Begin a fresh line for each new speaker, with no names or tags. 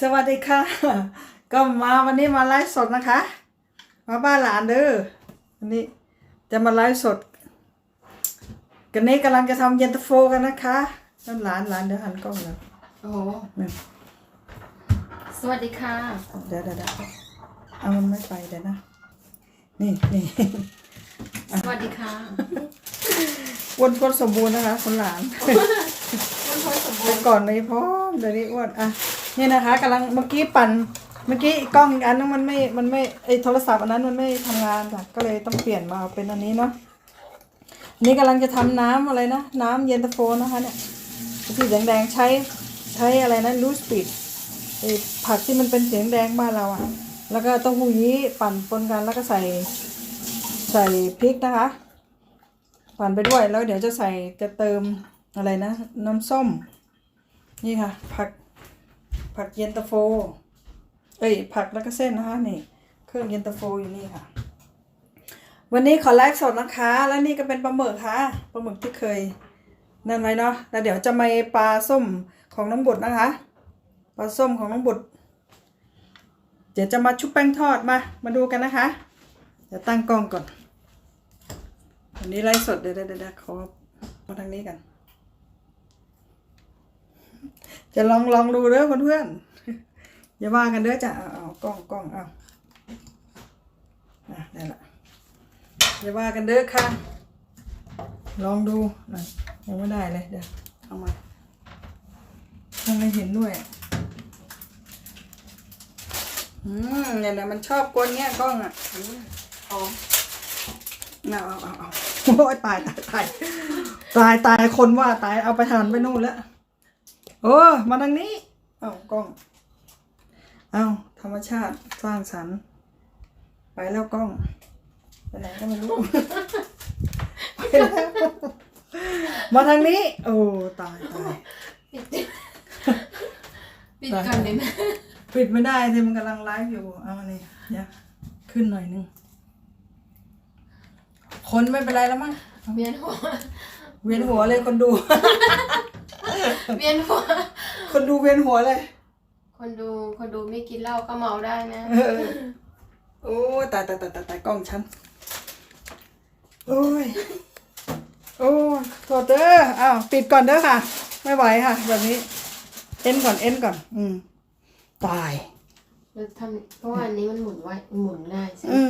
สวัสดีค่ะ ก็มาวันนี้มาไลฟ์สดนะคะ มาบ้านหลานเด้อวันนี้จะมาไลฟ์สด กันนี้กำลังจะทำเย็นตาโฟกันนะคะนั่นหลานหลานเดี๋ยวหันกล้องเลย
โอ้โห
นี่
สวัสดีค่ะ
เดี๋ยวเดี๋ยวเดี๋ยวเอามันไม่ไปเดี๋ยวนะ นี่นี่
สวัสดีค่ะ
อ้วนคนสมบูรณ์นะคะคนหลาน
มั นพอสมบู
แต่
รณ์
ก่อนไม่พร้อมเดี๋ยวนี้อ้วนอะนี่นะคะกำลังเมื่อกี้ปั่นเมื่อกี้กล้องอีกอันนึงมันไม่มันไม่ไอโทรศัพท์อันนั้นมันไม่ทำงานค่ะก็เลยต้องเปลี่ยนมาเอาเป็นอันนี้เนาะอันนี้กำลังจะทำน้ำอะไรนะน้ำเย็นตาโฟนะคะเนี่ยที่แดงๆใช้ใช้อะไรนะลูสปิดไอผักที่มันเป็นสีแดงบ้านเราอะแล้วก็เต้าหู้ยี้ปั่นปนกันแล้วก็ใส่ใส่พริกนะคะ ปั่นไปด้วยแล้วเดี๋ยวจะใส่จะเติม อะไรนะ น้ำส้ม นี่ค่ะ ผักผักเย็นตาโฟ เอ้ย ผักแล้วก็เส้นนะคะนี่ เครื่องเย็นตาโฟอยู่นี่ค่ะ วันนี้ขอไลฟ์สดนะคะ แล้วนี่ก็เป็นปลาหมึกค่ะปลาหมึกที่เคยนั่นไว้เนาะแล้วเดี๋ยวจะมาปลาส้มของน้องบุตรนะคะปลาส้มของน้องบุตร เดี๋ยวจะมาชุบแป้งทอดมา มาดูกันนะคะ เดี๋ยวตั้งกล้องก่อนวันนี้ไลฟ์สดเดี๋ยวเดี๋ยวเดี๋ยวขอมาทางนี้กัน จะลองลองดูเด้อเพื่อนๆอย่าว่ากันเด้อจ้ะเอาเอากล้องกล้องเอาอะได้ละอย่าว่ากันเด้อค่ะ ลองดูหน่อยยังไม่ได้เลยเดี๋ยวเอามาทำให้เห็นด้วยอืมเนี่ยนะมันชอบกวนเงี้ยกล้องอะ
หอม
เอาเอาเอาเอาโอ้ยตายตายตายตายตายคนว่าตายเอาไปหันไปนู่นแล้ว โอ้มาทางนี้ เอากล้อง เอาธรรมชาติสร้างสรรค์ ไปแล้วกล้องไปไหนก็ไม่รู้ ไปแล้ว มาทางนี้ โอ้ ตายตาย
ปิดปิดก่อนเลยนะ
ปิดไม่ได้ที่มันกำลังไลฟ์อยู่ เอาอันนี้เนี่ยขึ้นหน่อยนึง คนไม่เป็นไรแล้วมั้ง
เวียนหัว
เวียนหัวเลยคนดู
เวียนหัว
คนดูเวียนหัวเลย
คนดูคนดูไม่กินเหล้าก็เมาได้นะ
เออ โอ้ยตายตายตายตายตายกล้องฉัน โอ้ย โอ้ยโทษเด้ออ้าวปิดก่อนเด้อค่ะ ไม่ไหวค่ะ แบบนี้ เอ็นก่อนเอ็นก่อน อืม ตาย
เราทำเพราะว่าอันนี้มันหมุนไว้หมุนง่ายใช่ไหม
อืม